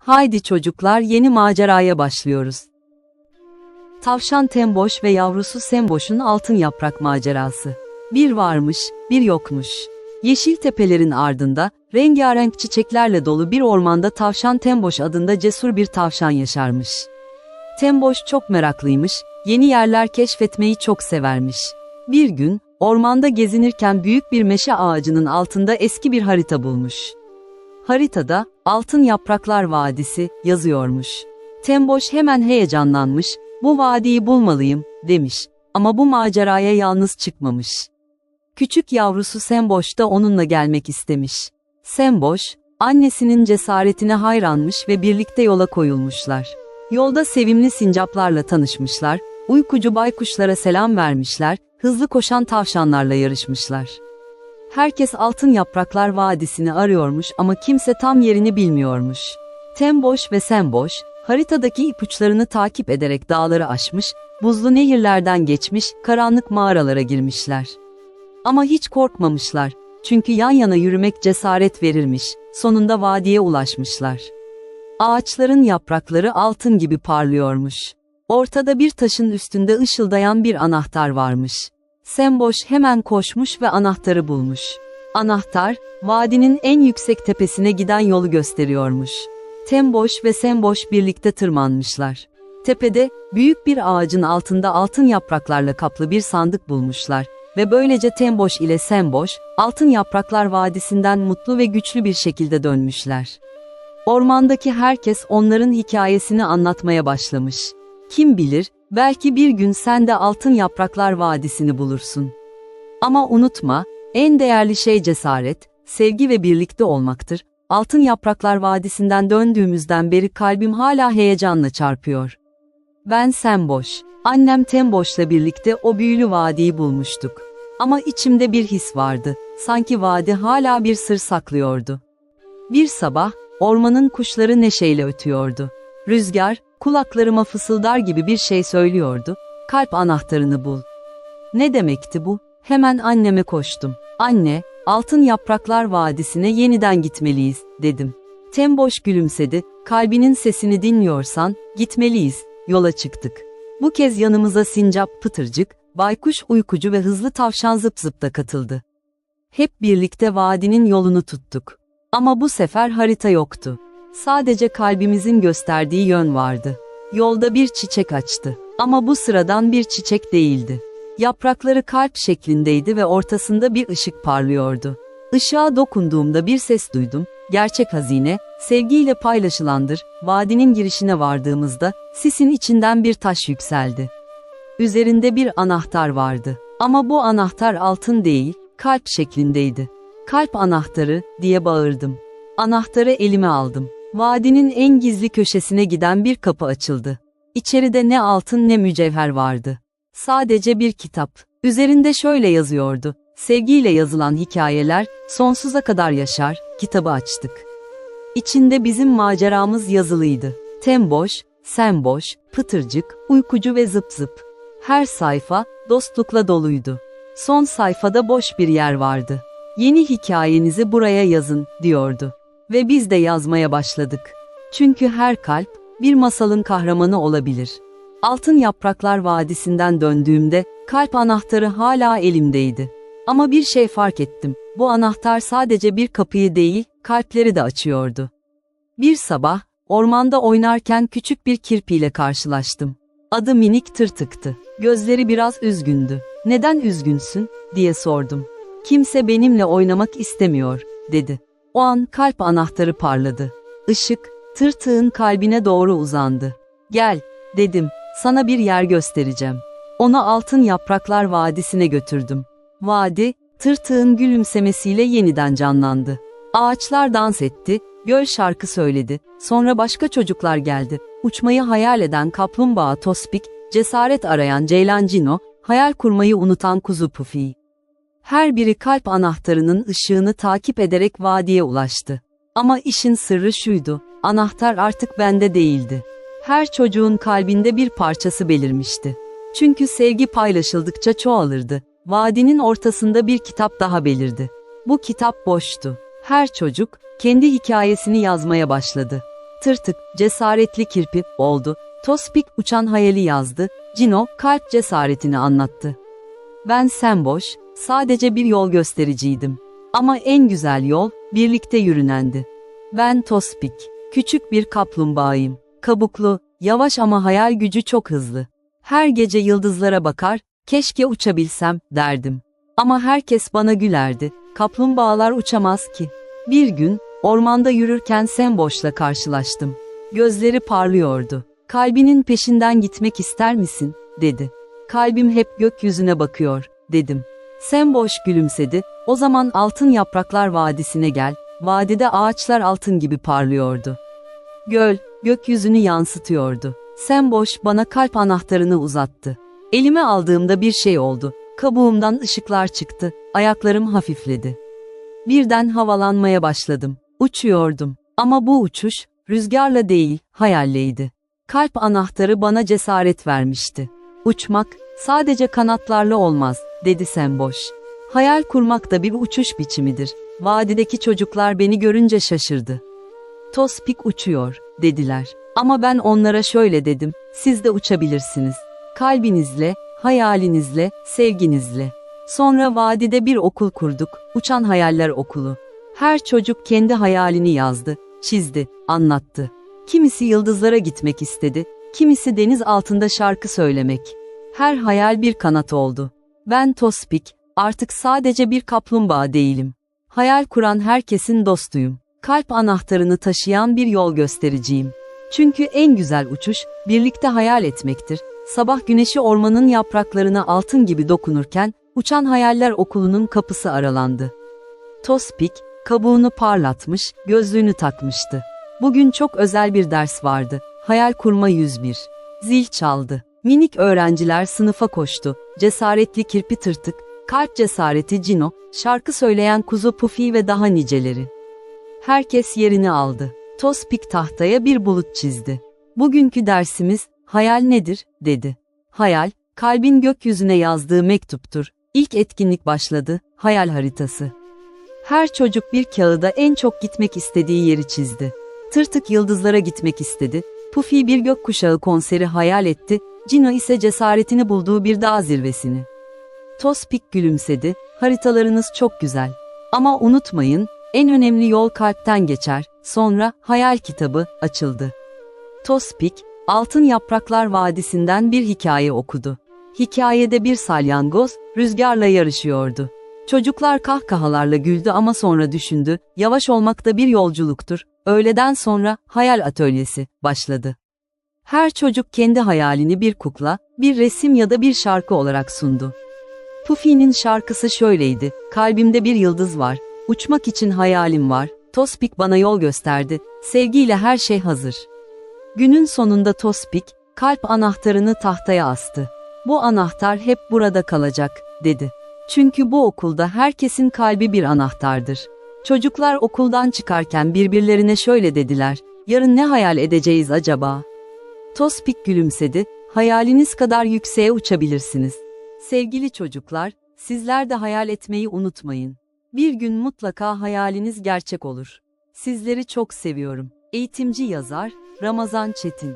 Haydi çocuklar yeni maceraya başlıyoruz. Tavşan Temboş ve yavrusu Semboş'un altın yaprak macerası. Bir varmış, bir yokmuş. Yeşil tepelerin ardında, rengarenk çiçeklerle dolu bir ormanda Tavşan Temboş adında cesur bir tavşan yaşarmış. Temboş çok meraklıymış, yeni yerler keşfetmeyi çok severmiş. Bir gün, ormanda gezinirken büyük bir meşe ağacının altında eski bir harita bulmuş. Haritada, Altın Yapraklar Vadisi yazıyormuş. Temboş hemen heyecanlanmış, bu vadiyi bulmalıyım, demiş. Ama bu maceraya yalnız çıkmamış. Küçük yavrusu Semboş da onunla gelmek istemiş. Semboş, annesinin cesaretine hayranmış ve birlikte yola koyulmuşlar. Yolda sevimli sincaplarla tanışmışlar, uykucu baykuşlara selam vermişler, hızlı koşan tavşanlarla yarışmışlar. Herkes Altın Yapraklar Vadisi'ni arıyormuş ama kimse tam yerini bilmiyormuş. Temboş ve Semboş, haritadaki ipuçlarını takip ederek dağları aşmış, buzlu nehirlerden geçmiş, karanlık mağaralara girmişler. Ama hiç korkmamışlar, çünkü yan yana yürümek cesaret verirmiş, sonunda vadiye ulaşmışlar. Ağaçların yaprakları altın gibi parlıyormuş. Ortada bir taşın üstünde ışıldayan bir anahtar varmış. Semboş hemen koşmuş ve anahtarı bulmuş. Anahtar, vadinin en yüksek tepesine giden yolu gösteriyormuş. Temboş ve Semboş birlikte tırmanmışlar. Tepede, büyük bir ağacın altında altın yapraklarla kaplı bir sandık bulmuşlar ve böylece Temboş ile Semboş, Altın Yapraklar Vadisi'nden mutlu ve güçlü bir şekilde dönmüşler. Ormandaki herkes onların hikayesini anlatmaya başlamış. Kim bilir, belki bir gün sen de Altın Yapraklar Vadisi'ni bulursun. Ama unutma, en değerli şey cesaret, sevgi ve birlikte olmaktır. Altın Yapraklar Vadisi'nden döndüğümüzden beri kalbim hala heyecanla çarpıyor. Ben Semboş, annem Temboş'la birlikte o büyülü vadiyi bulmuştuk. Ama içimde bir his vardı, sanki vadi hala bir sır saklıyordu. Bir sabah, ormanın kuşları neşeyle ötüyordu. Rüzgar, kulaklarıma fısıldar gibi bir şey söylüyordu, kalp anahtarını bul. Ne demekti bu? Hemen anneme koştum. Anne, Altın Yapraklar Vadisi'ne yeniden gitmeliyiz, dedim. Temboş gülümsedi, kalbinin sesini dinliyorsan, gitmeliyiz, yola çıktık. Bu kez yanımıza sincap pıtırcık, baykuş uykucu ve hızlı tavşan zıp zıp da katıldı. Hep birlikte vadinin yolunu tuttuk. Ama bu sefer harita yoktu. Sadece kalbimizin gösterdiği yön vardı. Yolda bir çiçek açtı. Ama bu sıradan bir çiçek değildi. Yaprakları kalp şeklindeydi ve ortasında bir ışık parlıyordu. Işığa dokunduğumda bir ses duydum. Gerçek hazine, sevgiyle paylaşılandır. Vadinin girişine vardığımızda, sisin içinden bir taş yükseldi. Üzerinde bir anahtar vardı. Ama bu anahtar altın değil, kalp şeklindeydi. Kalp anahtarı, diye bağırdım. Anahtarı elime aldım. Vadinin en gizli köşesine giden bir kapı açıldı. İçeride ne altın ne mücevher vardı. Sadece bir kitap. Üzerinde şöyle yazıyordu. Sevgiyle yazılan hikayeler sonsuza kadar yaşar. Kitabı açtık. İçinde bizim maceramız yazılıydı. Temboş, semboş, pıtırcık, uykucu ve zıp zıp. Her sayfa dostlukla doluydu. Son sayfada boş bir yer vardı. Yeni hikayenizi buraya yazın, diyordu. Ve biz de yazmaya başladık. Çünkü her kalp bir masalın kahramanı olabilir. Altın Yapraklar Vadisi'nden döndüğümde kalp anahtarı hala elimdeydi. Ama bir şey fark ettim. Bu anahtar sadece bir kapıyı değil, kalpleri de açıyordu. Bir sabah ormanda oynarken küçük bir kirpiyle karşılaştım. Adı minik tırtıktı. Gözleri biraz üzgündü. Neden üzgünsün diye sordum. Kimse benimle oynamak istemiyor, dedi. O an kalp anahtarı parladı. Işık, tırtığın kalbine doğru uzandı. Gel, dedim, sana bir yer göstereceğim. Onu Altın Yapraklar Vadisi'ne götürdüm. Vadi, tırtığın gülümsemesiyle yeniden canlandı. Ağaçlar dans etti, göl şarkı söyledi, sonra başka çocuklar geldi. Uçmayı hayal eden kaplumbağa Tospik, cesaret arayan Ceylan Cino, hayal kurmayı unutan kuzu Pufi. Her biri kalp anahtarının ışığını takip ederek vadiye ulaştı. Ama işin sırrı şuydu, anahtar artık bende değildi. Her çocuğun kalbinde bir parçası belirmişti. Çünkü sevgi paylaşıldıkça çoğalırdı. Vadinin ortasında bir kitap daha belirdi. Bu kitap boştu. Her çocuk kendi hikayesini yazmaya başladı. Tırtık, cesaretli kirpi, oldu. Tospik uçan hayali yazdı. Cino, kalp cesaretini anlattı. Ben Semboş, sadece bir yol göstericiydim. Ama en güzel yol, birlikte yürünendi. Ben Tospik, küçük bir kaplumbağayım. Kabuklu, yavaş ama hayal gücü çok hızlı. Her gece yıldızlara bakar, keşke uçabilsem, derdim. Ama herkes bana gülerdi, kaplumbağalar uçamaz ki. Bir gün, ormanda yürürken Semboş'la karşılaştım. Gözleri parlıyordu. Kalbinin peşinden gitmek ister misin, dedi. Kalbim hep gökyüzüne bakıyor, dedim. Semboş gülümsedi, o zaman Altın Yapraklar Vadisi'ne gel, vadide ağaçlar altın gibi parlıyordu. Göl, gökyüzünü yansıtıyordu. Semboş bana kalp anahtarını uzattı. Elime aldığımda bir şey oldu. Kabuğumdan ışıklar çıktı, ayaklarım hafifledi. Birden havalanmaya başladım. Uçuyordum. Ama bu uçuş, rüzgarla değil, hayalleydi. Kalp anahtarı bana cesaret vermişti. Uçmak, sadece kanatlarla olmaz, dedi Semboş. Hayal kurmak da bir uçuş biçimidir. Vadideki çocuklar beni görünce şaşırdı. Tospik uçuyor, dediler. Ama ben onlara şöyle dedim, siz de uçabilirsiniz. Kalbinizle, hayalinizle, sevginizle. Sonra vadide bir okul kurduk, Uçan Hayaller Okulu. Her çocuk kendi hayalini yazdı, çizdi, anlattı. Kimisi yıldızlara gitmek istedi, kimisi deniz altında şarkı söylemek. Her hayal bir kanat oldu. Ben Tospik, artık sadece bir kaplumbağa değilim. Hayal kuran herkesin dostuyum. Kalp anahtarını taşıyan bir yol göstericiyim. Çünkü en güzel uçuş, birlikte hayal etmektir. Sabah güneşi ormanın yapraklarına altın gibi dokunurken, Uçan Hayaller Okulu'nun kapısı aralandı. Tospik, kabuğunu parlatmış, gözlüğünü takmıştı. Bugün çok özel bir ders vardı. Hayal kurma 101. Zil çaldı. Minik öğrenciler sınıfa koştu. Cesaretli kirpi tırtık, kalp cesareti Cino, şarkı söyleyen kuzu Pufi ve daha niceleri. Herkes yerini aldı. Tospik tahtaya bir bulut çizdi. Bugünkü dersimiz, hayal nedir, dedi. Hayal, kalbin gökyüzüne yazdığı mektuptur. İlk etkinlik başladı, hayal haritası. Her çocuk bir kağıda en çok gitmek istediği yeri çizdi. Tırtık yıldızlara gitmek istedi. Pufi bir gökkuşağı konseri hayal etti. Cino ise cesaretini bulduğu bir dağ zirvesini. Tospik gülümsedi. Haritalarınız çok güzel. Ama unutmayın, en önemli yol kalpten geçer. Sonra hayal kitabı açıldı. Tospik, Altın Yapraklar Vadisi'nden bir hikaye okudu. Hikayede bir salyangoz rüzgarla yarışıyordu. Çocuklar kahkahalarla güldü ama sonra düşündü, yavaş olmak da bir yolculuktur. Öğleden sonra hayal atölyesi başladı. Her çocuk kendi hayalini bir kukla, bir resim ya da bir şarkı olarak sundu. Pufi'nin şarkısı şöyleydi, kalbimde bir yıldız var, uçmak için hayalim var, Tospik bana yol gösterdi, sevgiyle her şey hazır. Günün sonunda Tospik, kalp anahtarını tahtaya astı. Bu anahtar hep burada kalacak, dedi. Çünkü bu okulda herkesin kalbi bir anahtardır. Çocuklar okuldan çıkarken birbirlerine şöyle dediler, yarın ne hayal edeceğiz acaba? Tospik gülümsedi, hayaliniz kadar yükseğe uçabilirsiniz. Sevgili çocuklar, sizler de hayal etmeyi unutmayın. Bir gün mutlaka hayaliniz gerçek olur. Sizleri çok seviyorum. Eğitimci yazar, Ramazan Çetin